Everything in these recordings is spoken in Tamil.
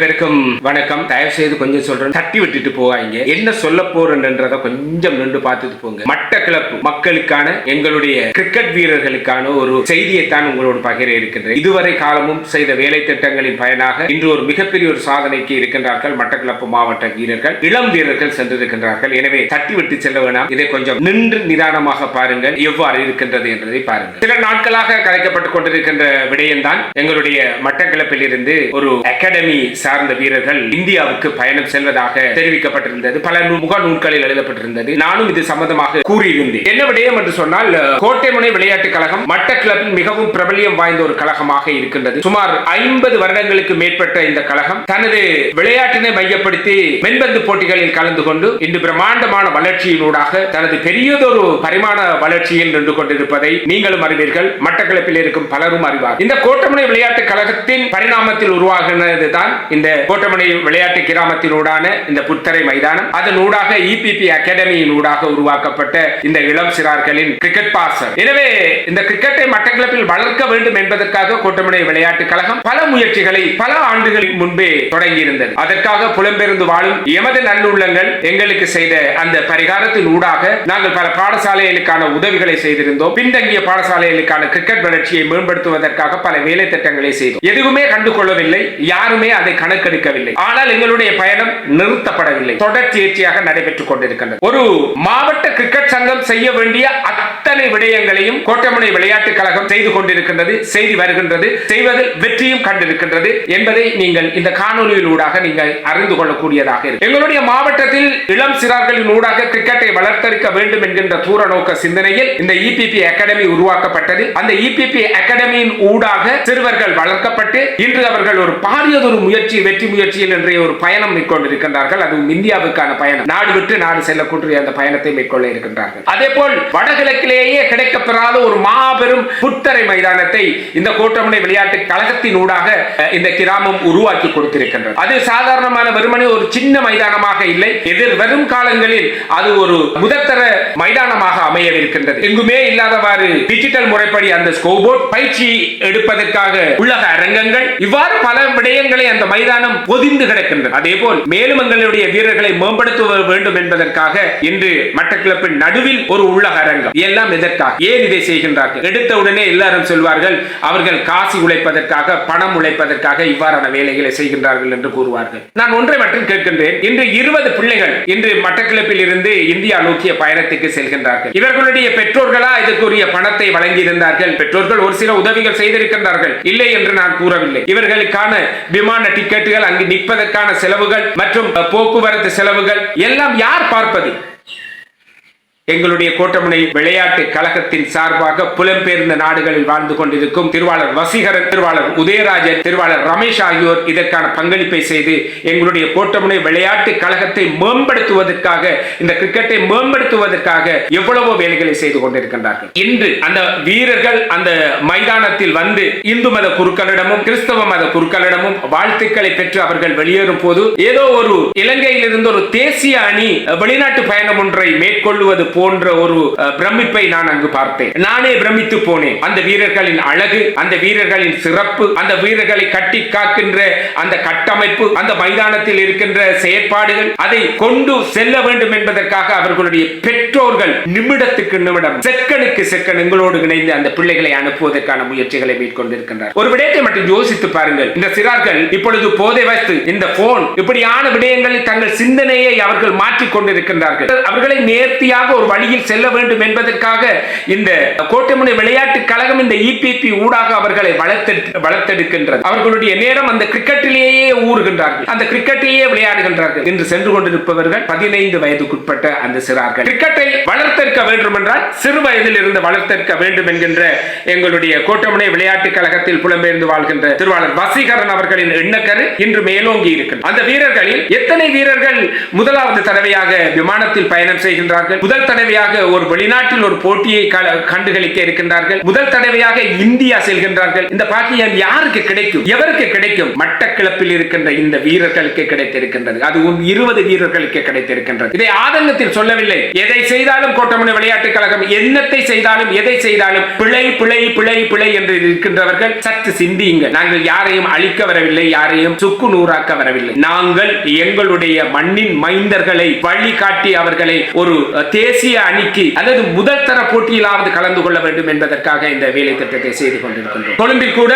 பேருக்கும் வணக்கம். தயவு செய்து கொஞ்சம் சொல்றேன். தட்டி விட்டுட்டு போவாங்க என்ன சொல்ல போறேன்றத கொஞ்சம் நின்று பார்த்துட்டு போங்க. மட்டக்கிழப்பு மக்களுக்கான எங்களுடைய கிரிக்கெட் வீரர்களுக்கான ஒரு செய்தியைத்தான் உங்களோடு பகிர இருக்கின்றேன். இதுவரை காலமும் செய்த வேலை திட்டங்களின் பயனாக இன்று ஒரு மிகப்பெரிய ஒரு சாதனைக்கு இருக்கின்றார்கள் மட்டக்கிழப்பு மாவட்ட வீரர்கள். இளம் வீரர்கள் சென்றிருக்கின்றார்கள். எனவே தட்டி விட்டு செல்ல வேணாம். இதை கொஞ்சம் நின்று நிதானமாக பாருங்கள். எவ்வாறு இருக்கின்றது என்பதை பாருங்கள். சில நாட்களாக கலைக்கப்பட்டுக் கொண்டிருக்கின்ற விடயம்தான் எங்களுடைய மட்டக்கிழப்பில் இருந்து ஒரு அகாடமி சார்ந்த வீரர்கள் இந்தியாவுக்கு பயணம் செல்வதாக தெரிவிக்கப்பட்டிருந்தது. பல நூ- முக நூல்களில் எழுதப்பட்டிருந்தது. நானும் இது சம்பந்தமாக கூறியிருந்தேன். என்ன விடயம் என்று சொன்னால் கோட்டைமுனை விளையாட்டுக் கழகம் மட்ட கிளப்பின் மிகவும் பிரபலியம் வாய்ந்த ஒரு கழகமாக இருக்கின்றது. சுமார் ஐம்பது வருடங்களுக்கு மேற்பட்ட இந்த கழகம் தனது விளையாட்டினை மையப்படுத்தி மென்பந்து போட்டிகளில் கலந்து கொண்டு இன்று பிரம்மாண்டமான வளர்ச்சியினூடாக தனது பெரியதொரு பரிமாண வளர்ச்சியில் நின்று கொண்டிருப்பதை நீங்களும் அறிவீர்கள். மட்டக்களப்பில் இருக்கும் பலரும் அறிவார் இந்த கோட்டமுனை விளையாட்டுக் கழகத்தின் பரிணாமத்தில் உருவாகினது தான் இந்த கோட்டமனை விளையாட்டு கிராமத்தினூடான இந்த புத்தரை மைதானம் அதன் ஊடாக இபிபி அகாடமியின் ஊடாக உருவாக்கப்பட்ட இந்த இளம் சிறார்களின் கிரிக்கெட் பாசர் எனவே இந்த கிரிக்கெட்டை மட்டக்களப்பில் வளர்க்க வேண்டும் என்பதற்காக கோட்டமனை விளையாட்டு கழகம் பல முயற்சிகளை பல ஆண்டுகளுக்கு முன்பே தொடங்கியிருந்தது. அதற்காக புலம்பெயர்ந்து வாழும் எமது நல்லுள்ளங்கள் எங்களுக்கு செய்த அந்த பரிகாரத்தின் ஊடாக நாங்கள் பல பாடசாலைகளுக்கான உதவிகளை செய்திருந்தோம். பின்தங்கிய பாடசாலைகளுக்கான கிரிக்கெட் வளர்ச்சியை மேம்படுத்துவதற்காக பல வேலை திட்டங்களை செய்தோம். எதுவுமே கண்டுகொள்ளவில்லை. யாருமே அதை கணக்கெடுக்கவில்லை. ஆனால் எங்களுடைய பயணம் நிறுத்தப்படவில்லை. தொடர்ச்சியாக நடைபெற்றுக் கொண்டிருக்கின்றது. ஒரு மாவட்ட கிரிக்கெட் சங்கம் செய்ய வேண்டிய அத்தனை விடயங்களையும் கோட்டமனை விளையாட்டுக் கழகம் செய்து கொண்டிருக்கின்றது செய்து வருகின்றது செய்வதில் வெற்றியும் கண்டிருக்கின்றது என்பதை நீங்கள் இந்த காணொலியில் ஊடாக நீங்கள் அறிந்து கொள்ளக்கூடியதாக இருக்கும் எங்களுடைய மாவட்டத்தில் இளம் சிறார்களின் ஊடாக கிரிக்கெட்டை வளர்த்தெடுக்க வேண்டும் என்கின்ற தூர நோக்க சிந்தனையில் இந்த இபிபி அகாடமி உருவாக்கப்பட்டது. அந்த இபிபி அகாடமியின் ஊடாக சிறுவர்கள் வளர்க்கப்பட்டு இன்று அவர்கள் ஒரு பாரியதொரு முயற்சி வெற்றி முயற்சியில் இன்றைய ஒரு பயணம் மேற்கொண்டிருக்கின்றார்கள். அதுவும் இந்தியாவுக்கான பயணம். நாடு விட்டு நாடு செல்லக்கூடிய அந்த பயணத்தை மேற்கொள்ள இருக்கின்றார்கள். அதே போல் வடகிழக்கிலேயே கிடைக்கப்பெறாத ஒரு மாபெரும் புத்தரை மைதானத்தை இந்த கோட்டமனை விளையாட்டு கழகத்தின் ஊடாக இந்த கிராமம் உருவாக்கி கொடுத்திருக்கின்றது. அது சாதாரணமான வெறுமனே ஒரு சின்ன மைதானமாக இல்லை. எதிர் வரும் காலங்களில் அது ஒரு முதற்தர மைதானமாக அமையவிருக்கின்றது. எங்குமே இல்லாதவாறு டிஜிட்டல் முறைப்படி அந்த ஸ்கோபோர்ட் பயிற்சி எடுப்பதற்காக உள்ளக அரங்கங்கள். இவ்வாறு பல விடயங்களை அந்த மைதான மைதானம் பொதிந்து கிடக்கின்றது அதே போல் மேலும் எங்களுடைய வீரர்களை மேம்படுத்த வேண்டும் என்பதற்காக இன்று மட்டக்கிழப்பின் நடுவில் ஒரு உள்ளக அரங்கம். எல்லாம் எதற்காக? ஏன் இதை செய்கின்றார்கள்? எடுத்த உடனே எல்லாரும் சொல்வார்கள் அவர்கள் காசி உழைப்பதற்காக பணம் உழைப்பதற்காக இவ்வாறான வேலைகளை செய்கின்றார்கள் என்று கூறுவார்கள். நான் ஒன்றை மட்டும் கேட்கின்றேன். இன்று இருபது பிள்ளைகள் இன்று மட்டக்கிழப்பில் இருந்து இந்தியா நோக்கிய பயணத்துக்கு செல்கின்றார்கள். இவர்களுடைய பெற்றோர்களா? இதற்குரிய பணத்தை வழங்கியிருந்தார்கள். பெற்றோர்கள் ஒரு சில உதவிகள் செய்திருக்கின்றார்கள். இல்லை என்று நான் கூறவில்லை. இவர்களுக்கான விமான டிக்கெட் டிக்கெட்டுகள் அங்கு நிற்பதற்கான செலவுகள் மற்றும் போக்குவரத்து செலவுகள் எல்லாம் யார் பார்ப்பது? எங்களுடைய கோட்டமுனை விளையாட்டு கழகத்தின் சார்பாக புலம்பெயர்ந்த நாடுகளில் வாழ்ந்து கொண்டிருக்கும் திருவாளர் வசீகரன் திருவாளர் உதயராஜன் திருவாளர் ரமேஷ் ஆகியோர் இதற்கான பங்களிப்பை செய்து எங்களுடைய கோட்டமுனை விளையாட்டு கழகத்தை மேம்படுத்துவதற்காக இந்த கிரிக்கெட்டை மேம்படுத்துவதற்காக எவ்வளவோ வேலைகளை செய்து கொண்டிருக்கின்றார்கள். இன்று அந்த வீரர்கள் அந்த மைதானத்தில் வந்து இந்து மத குருக்களிடமும் கிறிஸ்தவ மத குருக்களிடமும் வாழ்த்துக்களை பெற்று அவர்கள் வெளியேறும் போது ஏதோ ஒரு இலங்கையில் இருந்து ஒரு தேசிய அணி வெளிநாட்டு பயணம் ஒன்றை மேற்கொள்வது போன்ற ஒரு பிரமிப்பை நான் அங்கு பார்த்தேன். நானே பிரமித்து போனேன். அந்த வீரர்களின் அழகு அந்த வீரர்களின் சிறப்பு அந்த வீரர்களை கட்டி காக்கின்ற அந்த கட்டமைப்பு அந்த மைதானத்தில் இருக்கின்ற செயற்பாடுகள் அதை கொண்டு செல்ல வேண்டும் என்பதற்காக அவர்களுடைய பெற்றோர்கள் நிமிடத்துக்கு நிமிடம் செக்கனுக்கு செக்கன் எங்களோடு இணைந்து அந்த பிள்ளைகளை அனுப்புவதற்கான முயற்சிகளை மேற்கொண்டிருக்கின்றார். ஒரு விடயத்தை மட்டும் யோசித்து பாருங்கள். இந்த சிறார்கள் இப்பொழுது போதை வைத்து இந்த போன் இப்படியான விடயங்களில் தங்கள் சிந்தனையை அவர்கள் மாற்றிக் கொண்டிருக்கின்றார்கள் அவர்களை நேர்த்தியாக ஒரு வழியில் செல்ல வேண்டும் என்பதற்காக இந்த கோட்டைமுனை விளையாட்டு கழகம் இந்த இபிபி ஊடாக அவர்களை வளர்த்தெடு வளர்த்தெடுக்கின்றது. அவர்களுடைய நேரம் அந்த கிரிக்கெட்டிலேயே ஊறுகின்றார்கள். அந்த கிரிக்கெட்டிலேயே விளையாடுகின்றார்கள். என்று சென்று கொண்டிருப்பவர்கள் பதினைந்து வயதுக்குட்பட்ட அந்த சிறார்கள். கிரிக்கெட்டை வளர்த்தெடுக்க வேண்டும் என்றால் சிறு வயதில் இருந்து வளர்த்தெடுக்க வேண்டும் என்கின்ற எங்களுடைய கோட்டமுனை விளையாட்டு கழகத்தில் புலம்பெயர்ந்து வாழ்கின்ற திருவாளர் வசீகரன் அவர்களின் எண்ணக்கரு இன்று மேலோங்கி இருக்கிறது. அந்த வீரர்களில் எத்தனை வீரர்கள் முதலாவது தடவையாக விமானத்தில் பயணம் செய்கின்றார்கள்? முதல் தடவையாக ஒரு வெளிநாட்டில் ஒரு போட்டியை கண்டுகளிக்க இருக்கின்றார்கள். முதல் தடவையாக இந்தியா செல்கின்றார்கள். இந்த பாக்கியம் யாருக்கு கிடைக்கும்? எவருக்கு கிடைக்கும்? மட்டக்கிளப்பில் இருக்கின்ற இந்த வீரர்களுக்கு கிடைத்திருக்கின்றது. அதுவும் இருபது வீரர்களுக்கு கிடைத்திருக்கின்றது. இதை ஆதங்கத்தில் சொல்லவில்லை. எதை செய்தாலும் கோட்டமணி விளையாட்டுக் கழகம் என்னத்தை செய்தாலும் எதை செய்தாலும் பிழை பிழை பிழை பிழை என்று இருக்கின்றவர்கள் சற்று சிந்தியுங்கள். நாங்கள் யாரையும் அழிக்க வரவில்லை யாரையும் சுக்கு நூறாக்க வரவில்லை. நாங்கள் எங்களுடைய மண்ணின் மைந்தர்களை வழிகாட்டி அவர்களை ஒரு தேச தேசிய அணிக்கு அல்லது முதல் தர போட்டியிலாவது கலந்து கொள்ள வேண்டும் என்பதற்காக இந்த வேலை திட்டத்தை செய்து கொண்டிருக்கின்றோம். கொழும்பில் கூட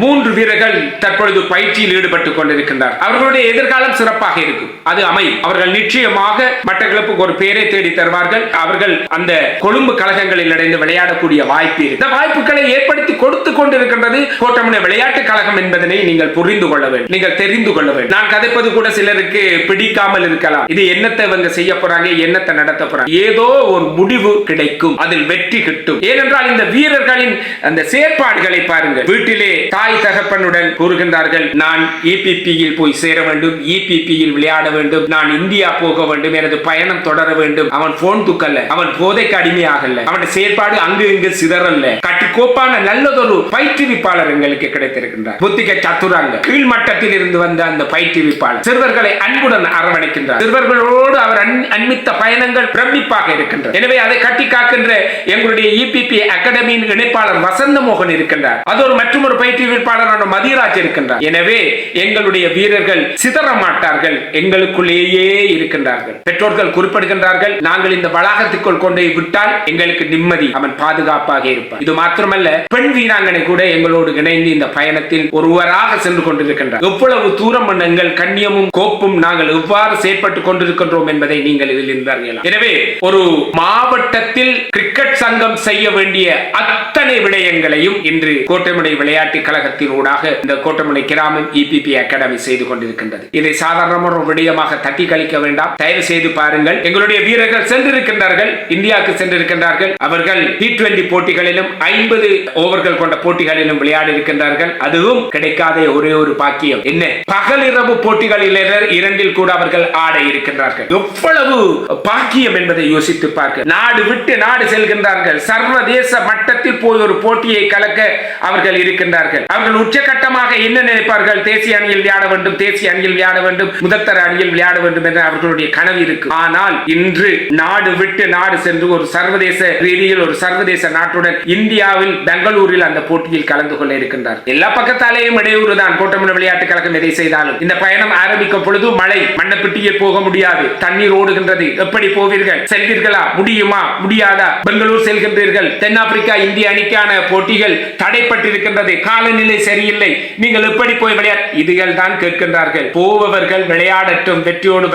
மூன்று வீரர்கள் தற்பொழுது பயிற்சியில் ஈடுபட்டுக் கொண்டிருக்கின்றார். அவர்களுடைய எதிர்காலம் சிறப்பாக இருக்கும். அது அமையும். அவர்கள் நிச்சயமாக மட்டக்களப்புக்கு ஒரு பேரை தேடி தருவார்கள். அவர்கள் அந்த கொழும்பு கழகங்களில் இணைந்து விளையாடக்கூடிய வாய்ப்பு இந்த வாய்ப்புகளை ஏற்படுத்தி கொடுத்து கொண்டிருக்கின்றது கோட்டமனை விளையாட்டு கழகம் என்பதனை நீங்கள் புரிந்து கொள்ள வேண்டும். நீங்கள் தெரிந்து கொள்ள வேண்டும். நான் கதைப்பது கூட சிலருக்கு பிடிக்காமல் இருக்கலாம். இது என்னத்தை இவங்க செய்ய போறாங்க? என்னத்தை நடத்த போறாங்க? ஏதோ ஒரு முடிவு கிடைக்கும். அதில் வெற்றி கிட்டும். ஏனென்றால் இந்த வீரர்களின் அந்த செயற்பாடுகளை பாருங்கள். வீட்டிலே தாய் தகப்பனுடன் கூறுகின்றார்கள் நான் இபிபியில் போய் சேர வேண்டும் இபிபியில் விளையாட வேண்டும் நான் இந்தியா போக வேண்டும் எனது பயணம் தொடர வேண்டும். அவன் போன் தூக்கல்ல. அவன் போதைக்கு அடிமையாகல அவன் செயற்பாடு அங்கு இங்கு சிதறல்ல. கட்டுக்கோப்பான நல்லதொரு பயிற்றுவிப்பாளர் எங்களுக்கு கிடைத்திருக்கின்றார். புத்திக சத்துராங்க. கீழ்மட்டத்தில் இருந்து வந்த அந்த பயிற்றுவிப்பாளர். சிறுவர்களை அன்புடன் அரவணைக்கின்றார். சிறுவர்களோடு அவர் அன்- பயணங்கள் பிரமிப்பாக இருக்கின்றது. எனவே அதை கட்டி காக்கின்ற எங்களுடைய இபிபி அகாடமியின் இணைப்பாளர் வசந்த மோகன் இருக்கின்றார். அது ஒரு மற்றும் ஒரு பயிற்றுவிப்பாளரான மதியராஜ் இருக்கின்றார். எனவே எங்களுடைய வீரர்கள் சிதற மாட்டார்கள். எங்களுக்குள்ளேயே இருக்கின்றார்கள். பெற்றோர்கள் குறிப்பிடுகின்றார்கள் நாங்கள் இந்த வளாகத்துக்குள் கொண்டு விட்டால் எங்களுக்கு நிம்மதி. அவன் பாதுகாப்பாக இருப்பான். இது மாத்திரமல்ல பெண் வீராங்கனை கூட எங்களோடு இணைந்து இந்த பயணத்தில் ஒருவராக சென்று கொண்டிருக்கின்றார். எவ்வளவு தூரம் எங்கள் கண்ணியமும் கோப்பும் நாங்கள் எவ்வாறு செயற்பட்டுக் கொண்டிருக்கின்றோம் என்பதை நீங்கள் இதில் இருந்து அறியலாம் எனவே ஒரு மாவட்டத்தில் கிரிக்கெட் சங்கம் செய்ய வேண்டிய அத்தனை விடயங்களையும் இன்று கோட்டைமுனை விளையாட்டு கழகத்தினூடாக இந்த கோட்டைமுனை கிராமம் இபிபி அகாடமி செய்து கொண்டிருக்கின்றது. இதை சாதாரணமான ஒரு விடயமாக தட்டி கழிக்க வேண்டாம். தயவு செய்து பாருங்கள். எங்களுடைய வீரர்கள் சென்றிருக்கின்றார்கள். இந்தியாவுக்கு சென்றிருக்கின்றார்கள். அவர்கள் டி டுவெண்டி போட்டிகளிலும் ஐம்பது ஓவர்கள் கொண்ட போட்டிகளிலும் விளையாடி இருக்கின்றார்கள் அதுவும் கிடைக்காத ஒரே ஒரு பாக்கியம். என்ன? பகலிரவு போட்டிகளில் இரண்டில் கூட அவர்கள் ஆட இருக்கின்றார்கள். எவ்வளவு பாக்கியம் என்பதை யோசித்து பார்க்க. நாடு விட்டு நாடு செல்கின்றார்கள். சர்வதேச மட்டத்தில் போய் ஒரு போட்டியை கலக்க அவர்கள் இருக்கின்றார்கள். அவர்கள் உச்சகட்டமாக என்ன நினைப்பார்கள்? தேசிய அணியில் விளையாட வேண்டும் தேசிய அணியில் விளையாட வேண்டும் முதத்தர அணியில் விளையாட வேண்டும் என்ற அவர்களுடைய கனவு இருக்கு. ஆனால் இன்று நாடு விட்டு நாடு சென்று ஒரு சர்வதேச ரீதியில் ஒரு சர்வதேச நாட்டுடன் இந்தியாவில் பெங்களூரில் அந்த போட்டியில் கலந்து கொள்ள இருக்கின்றார் எல்லா பக்கத்தாலேயும் இடையூறு தான். கோட்டமன விளையாட்டு கழகம் எதை செய்தாலும். இந்த பயணம் ஆரம்பிக்கும் பொழுது மழை மண்ணப்பிட்டியில் போக முடியாது. தண்ணீர் ஓடுகின்றது. எப்படி போவீர்கள்? செல்வீர்களா முடியுமா? முடியாதா? பெங்களூர் செல்கின்றீர்கள். தென்னாப்பிரிக்கா இந்திய அணிக்கான போட்டிகள் தடைப்பட்டிருக்கின்றது. காலநிலை சரியில்லை. நீங்கள் எப்படி போய் விளையாட இதுகள் தான் கேட்கின்றார்கள். போபவர்கள் விளையாடட்டும் வெற்றியோடு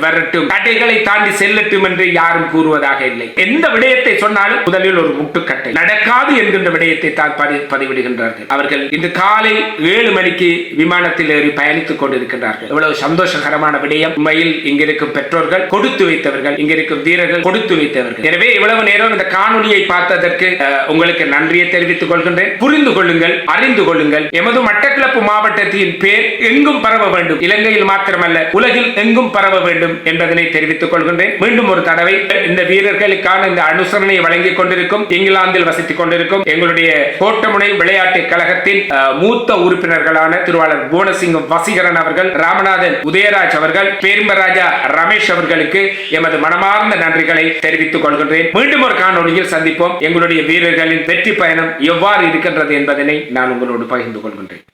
வரட்டும். தடைகளை தாண்டி செல்லட்டும் என்று யாரும் கூறுவதாக இல்லை. எந்த விடயத்தை சொன்னாலும் முதலில் ஒரு முட்டுக்கட்டை. நடக்காது என்கின்ற விடயத்தை தான் பதி- பதிவிடுகின்றார்கள். அவர்கள் இன்று காலை ஏழு மணிக்கு விமானத்தில் ஏறி பயணித்துக் கொண்டிருக்கின்றார்கள். எவ்வளவு சந்தோஷகரமான விடயம். உண்மையில் இங்கிருக்கும் பெற்றோர்கள் கொடுத்து வைத்தவர்கள் இங்கிருக்கும் வீரர்கள் கொடுத்து வைத்தவர்கள். எனவே இவ்வளவு நேரம் இந்த காணொலியை பார்த்ததற்கு உங்களுக்கு நன்றியை தெரிவித்துக் கொள்கின்றேன். புரிந்து கொள்ளுங்கள் அறிந்து கொள்ளுங்கள். எமது மட்டக்களப்பு மாவட்டத்தின் பேர் எங்கும் பரவ வேண்டும். இலங்கையில் மாத்திரமல்ல உலகில் எங்கும் பரவ வேண்டும் என்பதனை தெரிவித்துக் கொள்கின்றேன். மீண்டும் ஒரு தடவை இந்த வீரர்களுக்கான இந்த அனுசரணையை வழங்கிக் கொண்டிருக்கும் இங்கிலாந்தில் வசித்துக் கொண்டிருக்கும் எங்களுடைய கோட்டமுனை விளையாட்டு கழகத்தின் மூத்த உறுப்பினர்களான திருவாளர் புவனசிங்கம் வசீகரன் அவர்கள் ராமநாதன் உதயராஜ் அவர்கள் பேரும்பராஜா ரமேஷ் அவர்களுக்கு எமது மனமார்ந்த நன்றிகளை தெரிவித்துக் கொள்கின்றேன். மீண்டும் ஒரு காணொலியில் சந்திப்போம். எங்களுடைய வீரர்களின் வெற்றி பயணம் எவ்வாறு இருக்கின்றது என்பதனை நான் உங்களோடு பகிர்ந்து கொள்கின்றேன்.